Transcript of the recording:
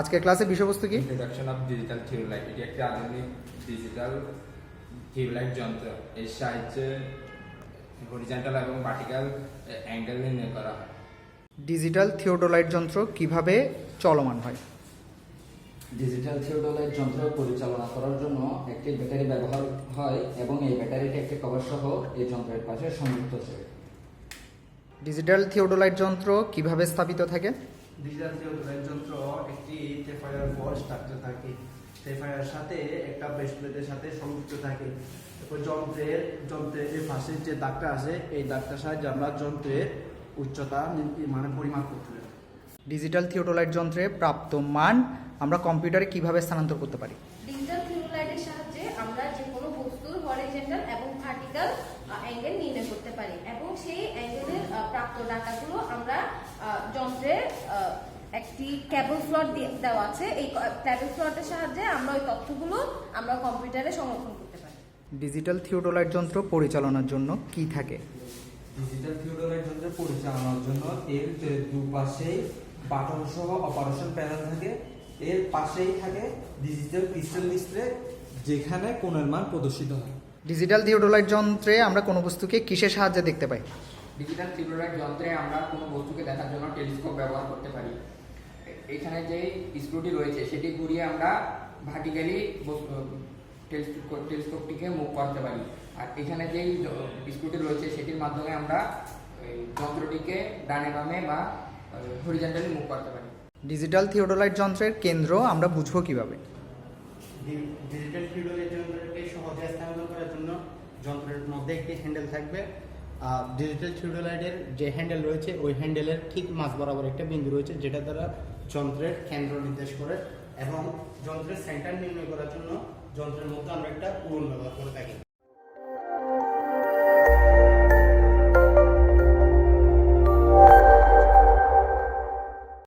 আজকের ক্লাসের বিষয়বস্তু কি? ইন্ট্রোডাকশন অফ ডিজিটাল থিওলাইট এটি একটি আধুনিক ডিজিটাল থিওলাইট যন্ত্র। এর সাহায্যে হরিজন্টাল এবং ভার্টিক্যাল অ্যাঙ্গেল নির্ণয় করা হয়। ডিজিটাল থিওডোলাইট যন্ত্র কীভাবে চলমান হয়? ডিজিটাল থিওডোলাইট যন্ত্র পরিচালনা করার জন্য একটি ব্যাটারি ব্যবহার হয় এবং এই ব্যাটারিটি একটি কভার সহ এই যন্ত্রের পাশে সংযুক্ত থাকে। ডিজিটাল থিওডোলাইট যন্ত্র কীভাবে স্থাপিত থাকে? ডিজিটাল যন্ত্র একটি টেফায়ার স্ট্রাকচার থাকে। টেফায়ার সাথে একটা বেস প্লেটের সাথে সংযুক্ত থাকে। তারপর যন্ত্রের যন্ত্রের এই পাশের যে দাগটা আছে এই দাগটার সাহায্যে আমরা যন্ত্রের উচ্চতা মানে পরিমাপ করতে পারি। ডিজিটাল থিওডোলাইট যন্ত্রে প্রাপ্ত মান আমরা কম্পিউটারে কীভাবে স্থানান্তর করতে পারি? ডিজিটাল থিওলাইটের সাহায্যে আমরা যে কোনো বস্তুর হরিজন্টাল এবং ভার্টিক্যাল অ্যাঙ্গেল নির্ণয় করতে পারি। এবং সেই অ্যাঙ্গেলের প্রাপ্ত ডাটাগুলো আমরা আহ, যন্ত্রের একটি ক্যাবল স্লট দেওয়া আছে। এই ক্যাবল স্লটের সাহায্যে আমরা ওই তথ্যগুলো আমরা কম্পিউটারে সংরক্ষণ করতে পারি। ডিজিটাল থিওডোলাইট যন্ত্র পরিচালনার জন্য কি থাকে? ডিজিটাল থিওডোলাইট যন্ত্র পরিচালনার জন্য এর যে দুপাশেই বাটন সহ অপারেশন প্যানেল থাকে এর পাশেই থাকে ডিজিটাল ক্রিস্টাল ডিসপ্লে যেখানে কোণের মান প্রদর্শিত হয়। ডিজিটাল থিওডোলাইট যন্ত্রে আমরা কোনো বস্তুকে কিসের সাহায্যে দেখতে পাই? ডিজিটাল থিওলাইট যন্ত্রে আমরা কোনো বস্তুকে দেখার জন্য টেলিস্কোপ ব্যবহার করতে পারি। এখানে যে স্ক্রুটি রয়েছে সেটি ঘুরিয়ে আমরা ভার্টিক্যালি টেলিস্কোপটিকে মুভ করতে পারি। আর এখানে যেই স্ক্রুটি রয়েছে সেটির মাধ্যমে আমরা এই যন্ত্রটিকে ডানে বামে বা হরিজেন্টালি মুভ করতে পারি। ডিজিটাল থিওডোলাইট যন্ত্রের কেন্দ্র আমরা বুঝব কীভাবে? ডিজিটাল থিওডোলাইট যন্ত্রকে সহজে স্থানান্তর করার জন্য যন্ত্রের মধ্যে একটি হ্যান্ডেল থাকবে। ডিজিটাল থিওডোলাইটের যে হ্যান্ডেল রয়েছে, ওই হ্যান্ডেলের ঠিক মাঝ বরাবর একটা বিন্দু রয়েছে, যেটা দ্বারা যন্ত্রের কেন্দ্র নির্দেশ করে এবং যন্ত্রের সেন্টার নির্ণয় করার জন্য যন্ত্রের মধ্যে আমরা একটা পূরণ ব্যবহার করে থাকি।